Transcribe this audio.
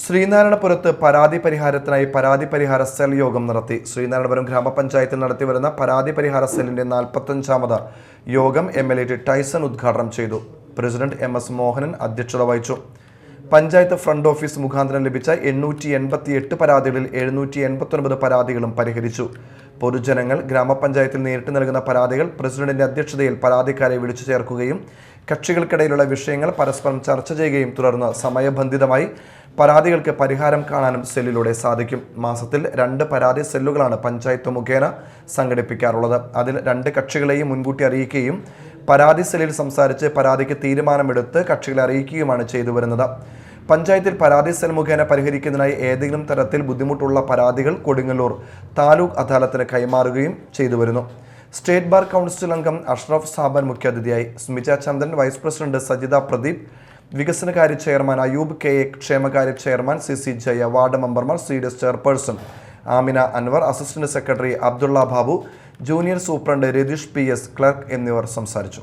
ശ്രീനാരായണപുരത്ത് പരാതി പരിഹാരത്തിനായി പരാതി പരിഹാര സെൽ യോഗം നടത്തി. ശ്രീനാരായണപുരം ഗ്രാമപഞ്ചായത്തിൽ നടത്തിവരുന്ന പരാതി പരിഹാര സെല്ലിന്റെ നാൽപ്പത്തഞ്ചാമത് യോഗം M L A T Tyson ഉദ്ഘാടനം ചെയ്തു. പ്രസിഡന്റ് എം എസ് മോഹനൻ അധ്യക്ഷത വഹിച്ചു. പഞ്ചായത്ത് ഫ്രണ്ട് ഓഫീസ് മുഖാന്തരം ലഭിച്ച എണ്ണൂറ്റി എൺപത്തി എട്ട് പരാതികളിൽ എഴുന്നൂറ്റി എൺപത്തൊൻപത് പരാതികളും പരിഹരിച്ചു. പൊതുജനങ്ങൾ ഗ്രാമപഞ്ചായത്തിൽ നേരിട്ട് നൽകുന്ന പരാതികൾ പ്രസിഡന്റിന്റെ അധ്യക്ഷതയിൽ പരാതിക്കാരെ വിളിച്ചു ചേർക്കുകയും കക്ഷികൾക്കിടയിലുള്ള വിഷയങ്ങൾ പരസ്പരം ചർച്ച ചെയ്യുകയും തുടർന്ന് സമയബന്ധിതമായി പരാതികൾക്ക് പരിഹാരം കാണാനും സെല്ലിലൂടെ സാധിക്കും. മാസത്തിൽ രണ്ട് പരാതി സെല്ലുകളാണ് പഞ്ചായത്ത് മുഖേന സംഘടിപ്പിക്കാറുള്ളത്. അതിൽ രണ്ട് കക്ഷികളെയും മുൻകൂട്ടി അറിയിക്കുകയും പരാതി സെല്ലിൽ സംസാരിച്ച് പരാതിക്ക് തീരുമാനമെടുത്ത് കക്ഷികളെ അറിയിക്കുകയുമാണ് ചെയ്തു വരുന്നത്. പഞ്ചായത്തിൽ പരാതി സെൽ മുഖേന പരിഹരിക്കുന്നതിനായി ഏതെങ്കിലും തരത്തിൽ ബുദ്ധിമുട്ടുള്ള പരാതികൾ കൊടുങ്ങല്ലൂർ താലൂക്ക് അദാലത്തിന് കൈമാറുകയും ചെയ്തു വരുന്നു. സ്റ്റേറ്റ് ബാർ കൗൺസിൽ അംഗം അഷ്റഫ് സാബൻ മുഖ്യാതിഥിയായി. Smitha Chandran vice president Sajitha Pradeep. വികസനകാര്യ ചെയർമാൻ അയൂബ് കെ എ ക്ഷേമകാര്യ chairman C C Jaya ward മെമ്പർമാർ C D S chairperson. Amina Anwar assistant secretary Abdulla Babu junior superintendent Ratheesh P S clerk എന്നിവർ സംസാരിച്ചു.